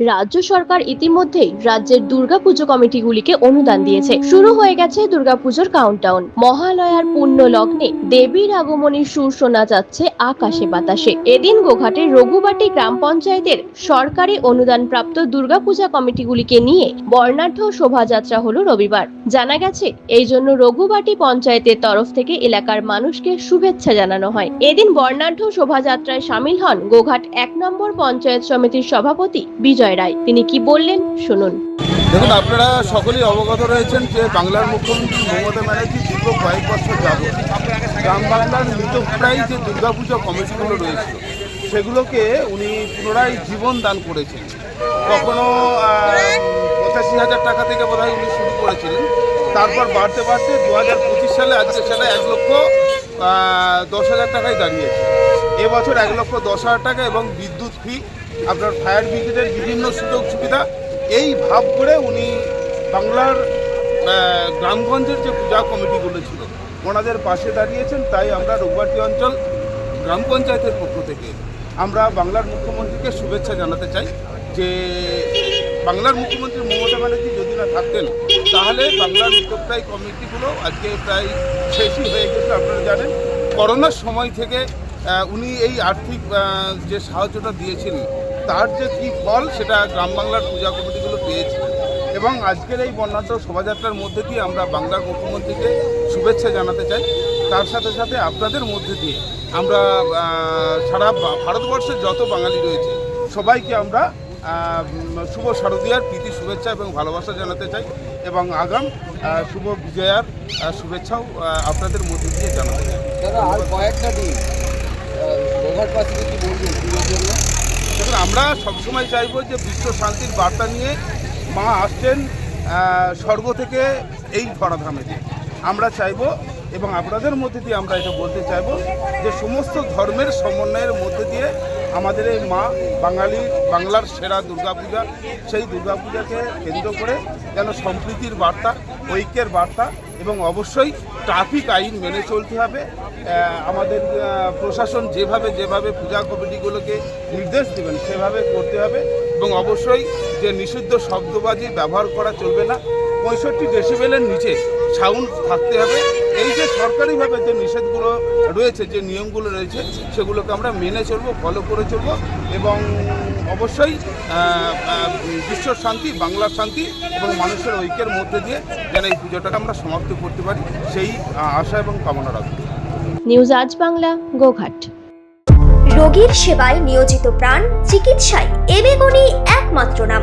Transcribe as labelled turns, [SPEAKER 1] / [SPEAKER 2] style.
[SPEAKER 1] রাজ্য সরকার ইতিমধ্যেই রাজ্যের দুর্গাপুজো কমিটিগুলিকে অনুদান দিয়েছে। শুরু হয়ে গেছে দুর্গাপুজোর কাউন্টডাউন মহালয়ার পুণ্য লগ্নে দেবীর আগমনের সুর শোনা যাচ্ছে আকাশে বাতাসে। এদিন গোঘাটের রঘুবাটি গ্রাম পঞ্চায়েতের সরকারি অনুদানপ্রাপ্ত দুর্গাপূজা কমিটিগুলিকে নিয়ে বর্ণাঢ্য শোভাযাত্রা হলো রবিবার। জানা গেছে, এই জন্য রঘুবাটি পঞ্চায়েতের তরফ থেকে এলাকার মানুষকে শুভেচ্ছা জানানো হয়। এদিন বর্ণাঢ্য শোভাযাত্রায় সামিল হন গোঘাট এক নম্বর পঞ্চায়েত সমিতির সভাপতি বিজয় রায়। তিনি কি বললেন, শুনুন।
[SPEAKER 2] দেখুন, আপনারা সকলেই অবগত রয়েছেন যে বাংলার মুখ্যমন্ত্রী মমতা ব্যানার্জি দীর্ঘ কয়েক বছর যাবৎ গ্রাম বাংলার মৃতপ্রায় যে দুর্গাপুজো কমিটিগুলো রয়েছে সেগুলোকে উনি পুনরায় জীবন দান করেছেন। কখনো পঁচাশি হাজার টাকা থেকে বোধহয় উনি শুরু করেছিলেন। তারপর বাড়তে বাড়তে দু হাজার পঁচিশ সালে আজকে সালে এক লক্ষ দশ হাজার টাকায় দাঁড়িয়েছে। এবছর এক লক্ষ দশ হাজার টাকা এবং বিদ্যুৎ ফি আপনার ফায়ার ব্রিগেডের বিভিন্ন সুযোগ সুবিধা, এই ভাব করে উনি বাংলার গ্রামগঞ্জের যে পূজা কমিটিগুলো ছিল, ওনাদের পাশে দাঁড়িয়েছেন, তাই আমরা রঘুবাটি অঞ্চল গ্রাম পঞ্চায়েতের পক্ষ থেকে আমরা বাংলার মুখ্যমন্ত্রীকে শুভেচ্ছা জানাতে চাই যে বাংলার মুখ্যমন্ত্রী মমতা ব্যানার্জি যদি না থাকতেন, তাহলে বাংলার মৃতপ্রায় কমিটিগুলো আজকে প্রায় শেষই হয়ে গেছে, আপনারা জানেন। করোনার সময় থেকে উনি এই আর্থিক যে সাহায্যটা দিয়েছিলেন তার যে কী ফল, সেটা গ্রাম বাংলার পূজা কমিটিগুলো পেয়েছে। এবং আজকের এই বর্ণাঢ্য শোভাযাত্রার মধ্যে দিয়ে আমরা বাংলার মুখ্যমন্ত্রীকে শুভেচ্ছা জানাতে চাই। তার সাথে সাথে আপনাদের মধ্যে দিয়ে আমরা সারা ভারতবর্ষের যত বাঙালি রয়েছে, সবাইকে আমরা শুভ শারদীয়ার প্রীতি, শুভেচ্ছা এবং ভালোবাসা জানাতে চাই এবং আগাম শুভ বিজয়ার শুভেচ্ছাও আপনাদের মধ্যে দিয়ে জানাতে চাই।
[SPEAKER 3] কয়েকটা দিন
[SPEAKER 2] দেখুন, আমরা সবসময় চাইব যে বিশ্ব শান্তির বার্তা নিয়ে মা আসছেন স্বর্গ থেকে এই ধরাধামে আমরা চাইব এবং আপনাদের মধ্যে দিয়ে আমরা এটা বলতে চাইব যে সমস্ত ধর্মের সমন্বয়ের মধ্যে দিয়ে আমাদের এই মা বাঙালি, বাংলার সেরা দুর্গাপূজা, সেই দুর্গাপূজাকে কেন্দ্র করে যেন সম্প্রীতির বার্তা, ঐক্যের বার্তা এবং অবশ্যই ট্রাফিক আইন মেনে চলতে হবে। আমাদের প্রশাসন যেভাবে যেভাবে পূজা কমিটিগুলোকে নির্দেশ দেবেন, সেভাবে করতে হবে এবং অবশ্যই যে নিষিদ্ধ শব্দবাজি ব্যবহার করা চলবে না, পঁয়ষট্টি ডেসিবেলের নিচে সাউন্ড থাকতে হবে। এই যে সরকারিভাবে যে নিষেধগুলো রয়েছে, যে নিয়মগুলো রয়েছে, সেগুলোকে আমরা মেনে চলবো, ফলো করে চলবো এবং অবশ্যই বিশ্ব শান্তি বাংলার শান্তি এবং মানুষের ঐক্যের মধ্যে দিয়ে যেন এই পুজোটাকে আমরা সমাপ্ত করতে পারি সেই আশা এবং কামনা রাখব
[SPEAKER 1] নিউজ আজ বাংলা গোঘাট।
[SPEAKER 4] রোগীর সেবায় নিয়োজিত প্রাণ চিকিৎসায় এবেগুনি একমাত্র নাম।